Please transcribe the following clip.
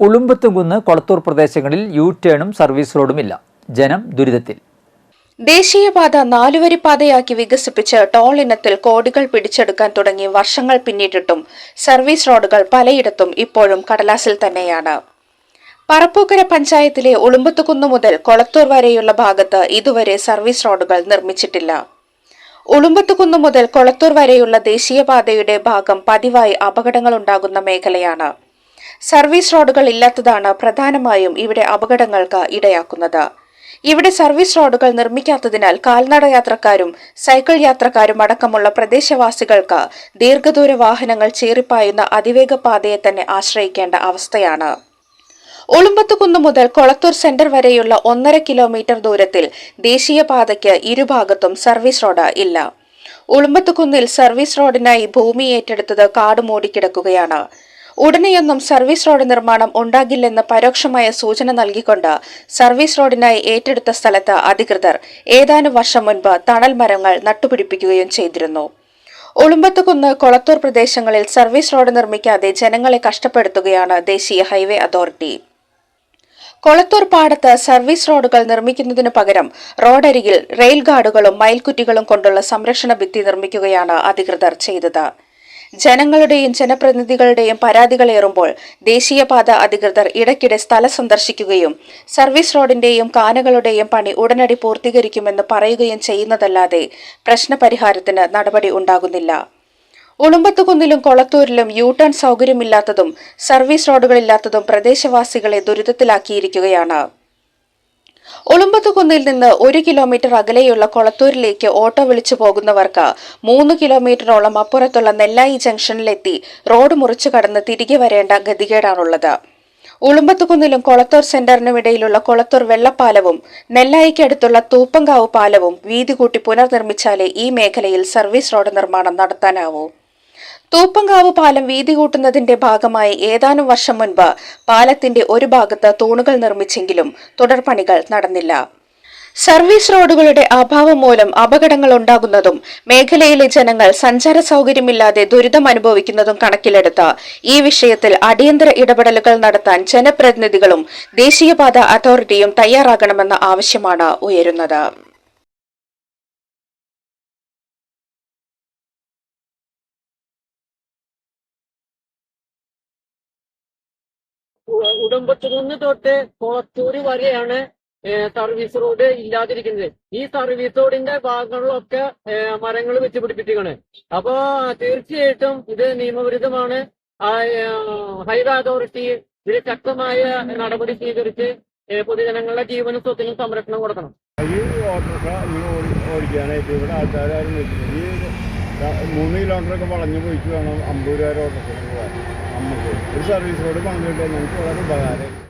ഉളുമ്പത്തുംകുന്ന് കൊളത്തൂർ പ്രദേശങ്ങളിൽ U ടേണും service റോഡുമില്ല ജനം ദുരിതത്തിൽ. ദേശീയപാത നാലുവരിപ്പാതയാക്കി വികസിപ്പിച്ച് ടോൾ ഇനത്തിൽ കോടികൾ പിടിച്ചെടുക്കാൻ തുടങ്ങി വർഷങ്ങൾ പിന്നിട്ടിട്ടും സർവീസ് റോഡുകൾ പലയിടത്തും ഇപ്പോഴും കടലാസിൽ തന്നെയാണ്. പറപ്പൂക്കര പഞ്ചായത്തിലെ ഉളുമ്പത്തുകുന്ന് മുതൽ കൊളത്തൂർ വരെയുള്ള ഭാഗത്ത് ഇതുവരെ സർവീസ് റോഡുകൾ നിർമ്മിച്ചിട്ടില്ല. ഉളുമ്പത്തുകുന്ന് മുതൽ കൊളത്തൂർ വരെയുള്ള ദേശീയപാതയുടെ ഭാഗം പതിവായി അപകടങ്ങൾ ഉണ്ടാകുന്ന മേഖലയാണ്. സർവീസ് റോഡുകൾ ഇല്ലാത്തതാണ് പ്രധാനമായും ഇവിടെ അപകടങ്ങൾക്ക് ഇടയാക്കുന്നത്. ഇവിടെ സർവീസ് റോഡുകൾ നിർമ്മിക്കാത്തതിനാൽ കാൽനട യാത്രക്കാരും സൈക്കിൾ യാത്രക്കാരും അടക്കമുള്ള പ്രദേശവാസികൾക്ക് ദീർഘദൂര വാഹനങ്ങൾ ചീറിപ്പായുന്ന അതിവേഗ പാതയെ തന്നെ ആശ്രയിക്കേണ്ട അവസ്ഥയാണ്. ഒളുമ്പത്തുകുന്ന് മുതൽ കൊളത്തൂർ സെന്റർ വരെയുള്ള ഒന്നര കിലോമീറ്റർ ദൂരത്തിൽ ദേശീയപാതയ്ക്ക് ഇരുഭാഗത്തും സർവീസ് റോഡ് ഇല്ല. ഉളുമ്പത്തുകുന്നിൽ സർവീസ് റോഡിനായി ഭൂമി ഏറ്റെടുത്തത് കാട് മൂടിക്കിടക്കുകയാണ് ഉടനെയൊന്നും സർവീസ് റോഡ് നിർമ്മാണം ഉണ്ടാകില്ലെന്ന് പരോക്ഷമായ സൂചന നൽകിക്കൊണ്ട് സർവീസ് റോഡിനായി ഏറ്റെടുത്ത സ്ഥലത്ത് അധികൃതർ ഏതാനും വർഷം മുൻപ് തണൽ മരങ്ങൾ നട്ടുപിടിപ്പിക്കുകയും ചെയ്തിരുന്നു. ഉളുമ്പത്തുകുന്ന് കൊളത്തൂർ പ്രദേശങ്ങളിൽ സർവീസ് റോഡ് നിർമ്മിക്കാതെ ജനങ്ങളെ കഷ്ടപ്പെടുത്തുകയാണ് ദേശീയ ഹൈവേ അതോറിറ്റി. കൊളത്തൂർ പാടത്ത് സർവീസ് റോഡുകൾ നിർമ്മിക്കുന്നതിനു പകരം റോഡരികിൽ റെയിൽ ഗാർഡുകളും മയിൽക്കുറ്റികളും കൊണ്ടുള്ള സംരക്ഷണ ഭിത്തി നിർമ്മിക്കുകയാണ് അധികൃതർ ചെയ്തത്. ജനങ്ങളുടെയും ജനപ്രതിനിധികളുടെയും പരാതികളേറുമ്പോൾ ദേശീയപാത അധികൃതർ ഇടയ്ക്കിടെ സ്ഥലം സന്ദർശിക്കുകയും സർവീസ് റോഡിന്റെയും കാനകളുടെയും പണി ഉടനടി പൂർത്തീകരിക്കുമെന്ന് പറയുകയും ചെയ്യുന്നതല്ലാതെ പ്രശ്നപരിഹാരത്തിന് നടപടി ഉണ്ടാകുന്നില്ല. ഉളുമ്പത്തുകുന്നിലും കൊളത്തൂരിലും യു ടേൺ സൗകര്യമില്ലാത്തതും സർവീസ് റോഡുകളില്ലാത്തതും പ്രദേശവാസികളെ ദുരിതത്തിലാക്കിയിരിക്കുകയാണ്. ഉളുമ്പത്തുകുന്നിൽ നിന്ന് ഒരു കിലോമീറ്റർ അകലെയുള്ള കൊളത്തൂരിലേക്ക് ഓട്ടോ വിളിച്ചു പോകുന്നവർക്ക് മൂന്ന് കിലോമീറ്ററോളം അപ്പുറത്തുള്ള നെല്ലായി ജംഗ്ഷനിലെത്തി റോഡ് മുറിച്ചു കടന്ന് തിരികെ വരേണ്ട ഗതികേടാണുള്ളത്. ഉളുമ്പത്തുകുന്നിലും കൊളത്തൂർ സെന്ററിനും ഇടയിലുള്ള കൊളത്തൂർ വെള്ളപ്പാലവും നെല്ലായിക്കടുത്തുള്ള തൂപ്പങ്കാവ് പാലവും വീതി കൂട്ടി പുനർനിർമ്മിച്ചാലേ ഈ മേഖലയിൽ സർവീസ് റോഡ് നിർമ്മാണം നടത്താനാവൂ. തൂപ്പങ്കാവ് പാലം വീതി കൂട്ടുന്നതിന്റെ ഭാഗമായി ഏതാനും വർഷം മുൻപ് പാലത്തിന്റെ ഒരു ഭാഗത്ത് തൂണുകൾ നിർമ്മിച്ചെങ്കിലും തുടർപണികൾ നടന്നില്ല. സർവീസ് റോഡുകളുടെ അഭാവം മൂലം അപകടങ്ങൾ ഉണ്ടാകുന്നതും മേഖലയിലെ ജനങ്ങൾ സഞ്ചാര സൗകര്യമില്ലാതെ ദുരിതം അനുഭവിക്കുന്നതും കണക്കിലെടുത്ത് ഈ വിഷയത്തിൽ അടിയന്തര ഇടപെടലുകൾ നടത്താൻ ജനപ്രതിനിധികളും ദേശീയപാത അതോറിറ്റിയും തയ്യാറാകണമെന്ന ആവശ്യമാണ് ഉയരുന്നത്. ഉ- ഉടുമ്പത്തുകുന്ന് തൊട്ട് കൊളത്തൂര് വരെയാണ് സർവീസ് റോഡ് ഇല്ലാതിരിക്കുന്നത് ഈ സർവീസ് റോഡിന്റെ ഭാഗങ്ങളിലൊക്കെ മരങ്ങൾ വെച്ച് അപ്പൊ തീർച്ചയായിട്ടും ഇത് നിയമവിരുദ്ധമാണ് ഹൈവേ അതോറിറ്റി ഇതിൽ ശക്തമായ നടപടി സ്വീകരിച്ച് പൊതുജനങ്ങളുടെ ജീവന സ്വത്തിനും സംരക്ഷണം കൊടുക്കണം ഈ ഓട്ടോറിക്ഷ ഓടിക്കാനായിട്ട് ഇവിടെ ആൾക്കാരും മൂന്ന് കിലോമീറ്ററൊക്കെ വളഞ്ഞു പോയിട്ട് വേണം അമ്പത് രൂപ ഓട്ടത്തിൽ പോകാൻ. നമുക്ക് ഒരു സർവീസ് റോഡ് പണിതിട്ട് നമുക്ക് വളരെ ഉപകാരം.